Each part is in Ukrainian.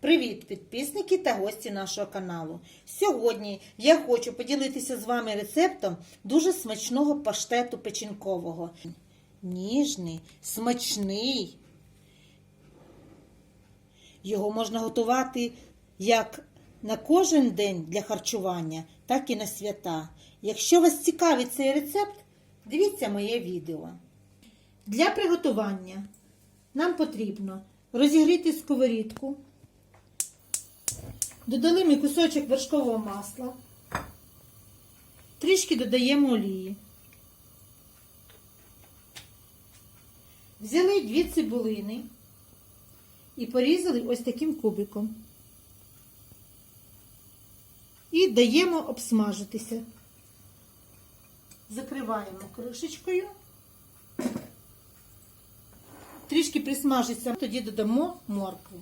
Привіт, підписники та гості нашого каналу. Сьогодні я хочу поділитися з вами рецептом дуже смачного паштету печінкового. Ніжний, смачний. Його можна готувати як на кожен день для харчування, так і на свята. Якщо вас цікавить цей рецепт, дивіться моє відео. Для приготування нам потрібно розігріти сковорідку. Додали ми кусочок вершкового масла, трішки додаємо олії. Взяли дві цибулини і порізали ось таким кубиком. І даємо обсмажитися. Закриваємо кришечкою. Трішки присмажиться, тоді додамо моркву.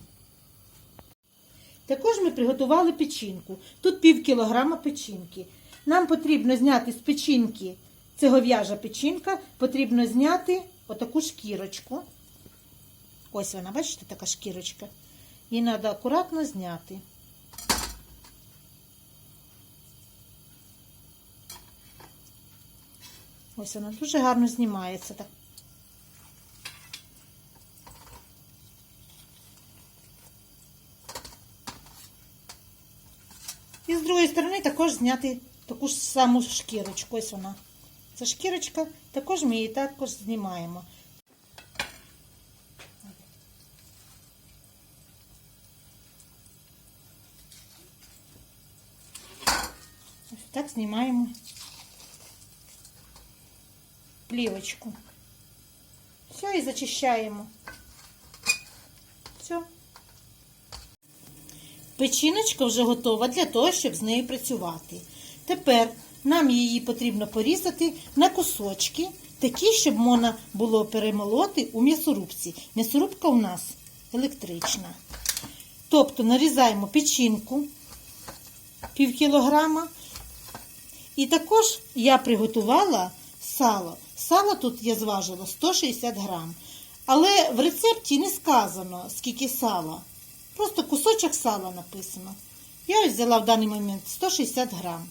Також ми приготували печінку. Тут пів кілограма печінки. Нам потрібно зняти з печінки, це гов'яжа печінка, потрібно зняти отаку шкірочку. Ось вона, бачите, така шкірочка. Її треба акуратно зняти. Ось вона дуже гарно знімається. Так. І з другої сторони також зняти таку ж саму шкірочку. Ось вона. Це шкірочка, також ми її також знімаємо. Ось так знімаємо плівочку. Все, і зачищаємо. Все. Печіночка вже готова для того, щоб з нею працювати. Тепер нам її потрібно порізати на кусочки, такі, щоб можна було перемолоти у м'ясорубці. М'ясорубка у нас електрична. Тобто нарізаємо печінку пів кілограма. І також я приготувала сало. Сало тут я зважила 160 грам. Але в рецепті не сказано, скільки сала. Просто кусочок сала написано. Я ось взяла в даний момент 160 грам.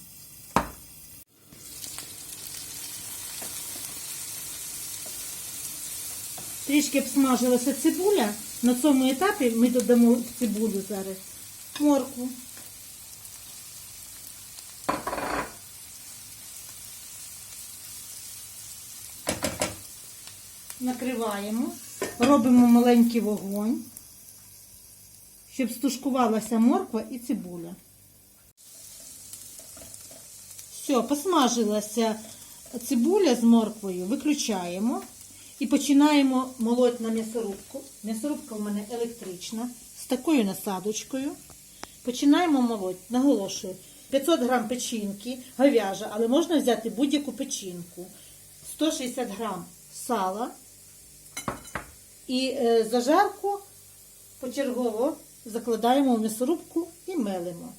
Трішки обсмажилася цибуля. На цьому етапі ми додамо цибулю зараз моркву. Накриваємо, робимо маленький вогонь щоб стушкувалася морква і цибуля. Все, посмажилася цибуля з морквою, виключаємо і починаємо молоть на м'ясорубку. М'ясорубка у мене електрична, з такою насадочкою. Починаємо молоть, наголошую, 500 грам печінки, говяжа, але можна взяти будь-яку печінку, 160 грам сала і е, зажарку почергово закладаємо в м'ясорубку і мелимо.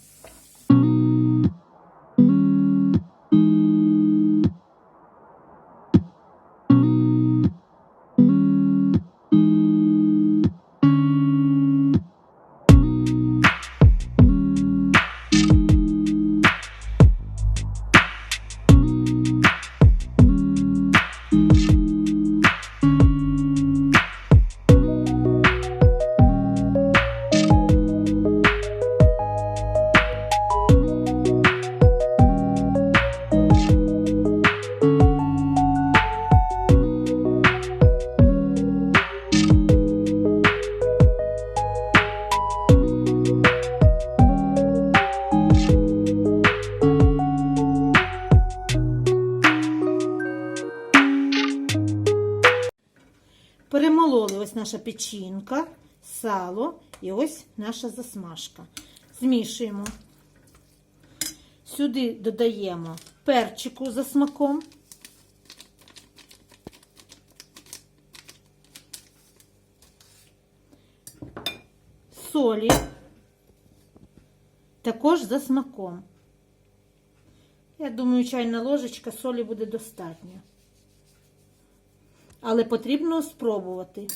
Наша печінка, сало і ось наша засмажка. Змішуємо. Сюди додаємо перчику за смаком. Солі, також за смаком. Я думаю, чайна ложечка солі буде достатньо але потрібно спробувати.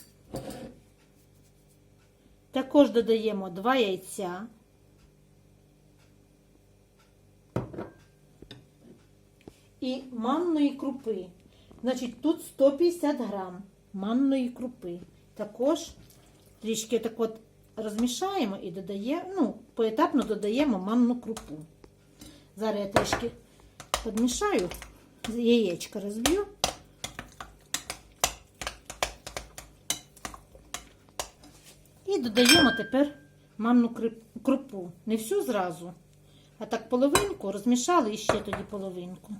Також додаємо 2 яйця. І манної крупи. Значить, тут 150 грам манної крупи. Також трішки так от розмішаємо і додаємо, ну, поетапно додаємо манну крупу. Зараз я трішки підмішаю, яєчко розб'ю. І додаємо тепер манну крупу. Не всю зразу, а так половинку розмішали і ще тоді половинку.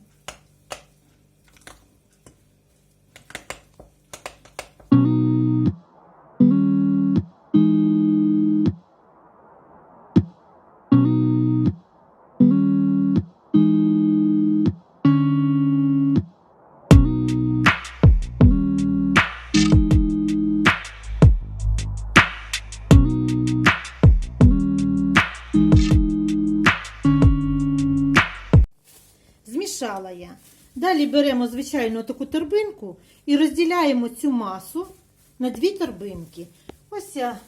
Я. Далі беремо звичайну таку торбинку і розділяємо цю масу на дві торбинки. Ось я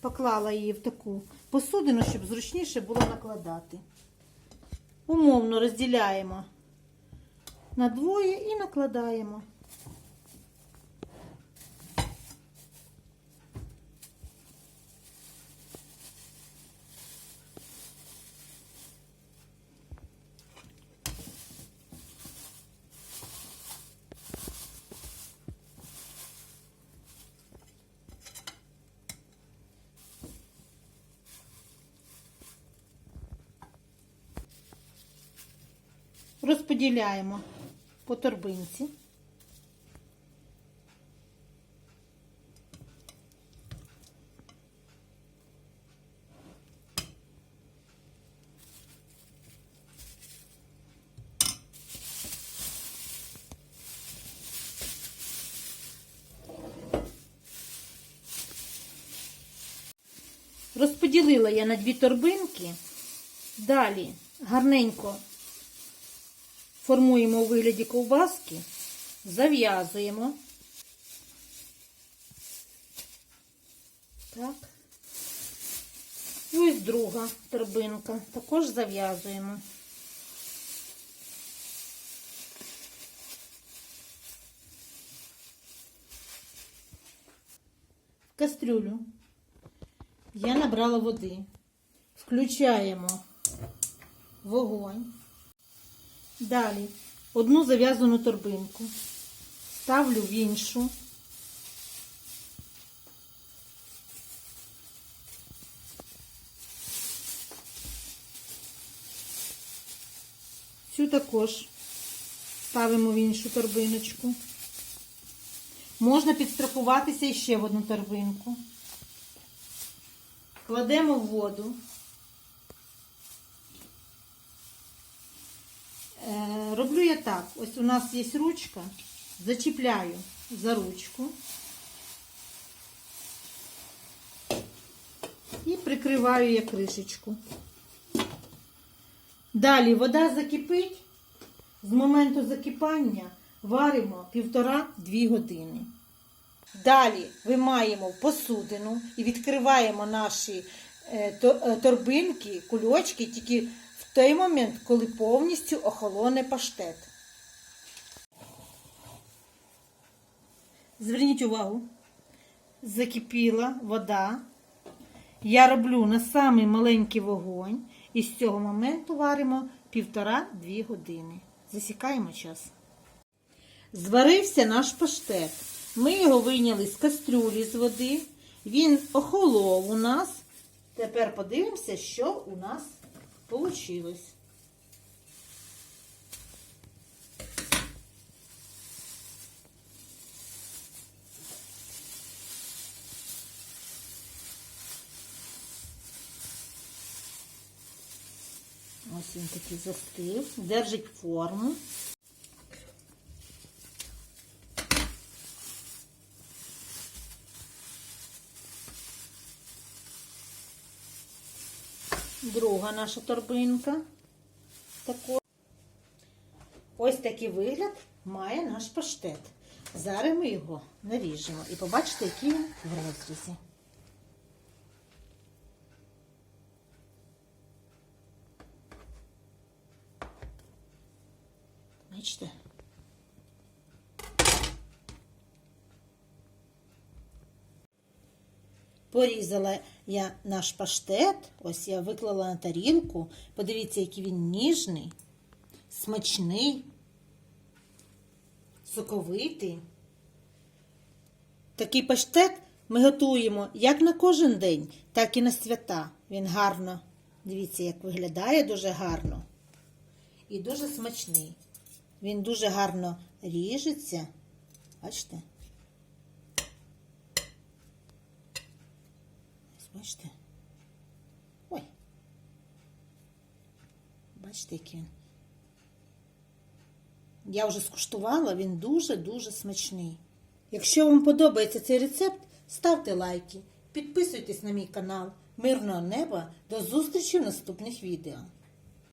поклала її в таку посудину, щоб зручніше було накладати. Умовно розділяємо на двоє і накладаємо. Розподіляємо по торбинці. Розподілила я на дві торбинки. Далі гарненько формуємо у вигляді ковбаски, зав'язуємо. Так. І ось друга торбинка. Також зав'язуємо. В кастрюлю я набрала води. Включаємо вогонь. Далі одну зав'язану торбинку ставлю в іншу. Цю також ставимо в іншу торбиночку. Можна підстрахуватися іще в одну торбинку. Кладемо в воду. Роблю я так. Ось у нас є ручка, зачіпляю за ручку і прикриваю я кришечку. Далі вода закипить. З моменту закипання варимо півтора-дві години. Далі вимаємо посудину і відкриваємо наші е, е, торбинки, кульочки тільки той момент, коли повністю охолоне паштет. Зверніть увагу, закипіла вода. Я роблю на самий маленький вогонь і з цього моменту варимо півтора-дві години. Засікаємо час. Зварився наш паштет. Ми його вийняли з кастрюлі з води. Він охолов у нас. Тепер подивимося, що у нас вийшло. Ось він такий застив, держить форму. друга наша торбинка. Ось такий вигляд має наш паштет. Зараз ми його наріжемо і побачите, який він в розрізі. Бачите? Порізала я наш паштет, ось я виклала на тарілку. Подивіться, який він ніжний, смачний, соковитий. Такий паштет ми готуємо як на кожен день, так і на свята. Він гарно, дивіться, як виглядає дуже гарно і дуже смачний. Він дуже гарно ріжеться. Бачите? Бачите? Ой. Бачите, який він. Я вже скуштувала, він дуже-дуже смачний. Якщо вам подобається цей рецепт, ставте лайки, підписуйтесь на мій канал. Мирного неба, до зустрічі в наступних відео.